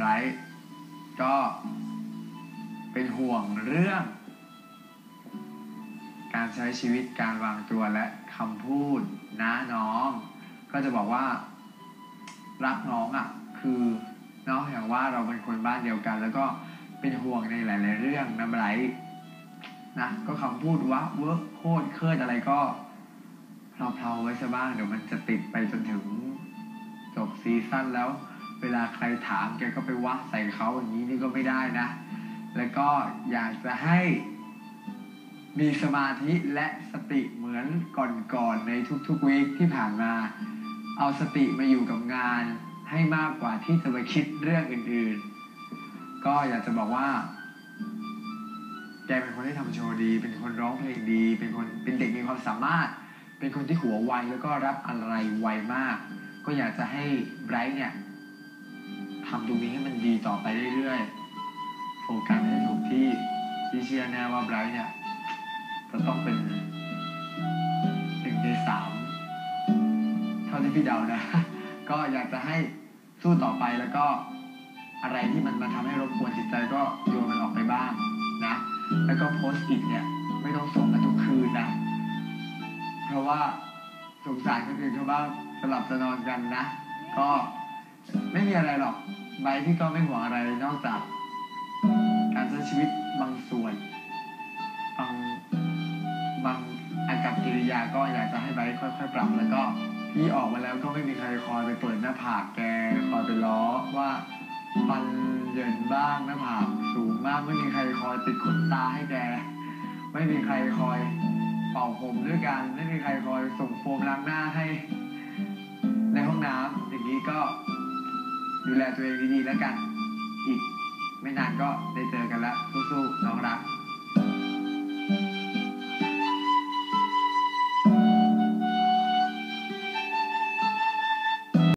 ไบรท์ก็เป็นห่วงเรื่อง การใช้ชีวิตการวางตัวและคำพูดนะน้อง ก็จะบอกว่า รักน้องอะ คือเนาะอย่างว่าเราเป็นคนบ้านเดียวกัน แล้วก็เป็นห่วงในหลาย ๆ เรื่องนะไบรท์นะก็คำพูดวะเวิร์กโคตรเครียดอะไรก็เพลาๆไว้ซะบ้างเดี๋ยวมันจะติดไปจนถึงจบซีซั่นแล้ว เวลาใครถามแกก็ไปวัใส่เขาอย่างนี้นี่ก็ไม่ได้นะ แล้วก็อยากจะให้มีสมาธิและสติเหมือนก่อนๆในทุกๆวีคที่ผ่านมา เอาสติมาอยู่กับงานให้มากกว่าที่จะไปคิดเรื่องอื่นๆ ก็อยากจะบอกว่า แกเป็นคนที่ทำโชว์ดี เป็นคนร้องเพลงดี เป็นคนเป็นเด็กมีความสามารถ เป็นคนที่หัวไวแล้วก็รับอะไรไวมาก ก็อยากจะให้ไบรท์เนี่ย ทำตรงนี้ให้มันดีต่อไปเรื่อยๆ โฟกัสให้ถูกที่ที่เชื่อแน่ว่าไบรท์เนี่ย จะต้องเป็นหนึ่งในสามเท่าที่พี่เดานะ ก็อยากจะให้สู้ต่อไปแล้วก็อะไรที่มันมาทำให้รบกวนจิตใจก็โยนมันออกไปบ้างนะ แล้วก็โพสต์อิทเนี่ย ไม่ต้องส่งกันทุกคืนนะ เพราะว่าสงสารคนอื่นเขาบ้างสลับจะนอนกันนะ ก็ไม่มีอะไรหรอก ใบที่ก็ไม่ห่วงอะไรนอกจาก การใช้ชีวิตบางส่วน บางบางอากับกิริยาก็อยากจะให้ไบร์ทค่อยๆ ปรับ แล้วก็พี่ออกมาแล้วก็ไม่มีใครคอยไปเปิดหน้าผากแกคอยไปล้อว่าฟันเหยินบ้างหน้าผากสูงมากไม่มีใครคอยติดขนตาให้แกไม่มีใครคอยเป่าผมด้วยกันไม่มีใครคอยส่งโฟมล้างหน้าให้ ดูแลตัวเองดีๆแล้วกัน อีกไม่นานก็ได้เจอกันแล้วสู้ๆน้องรัก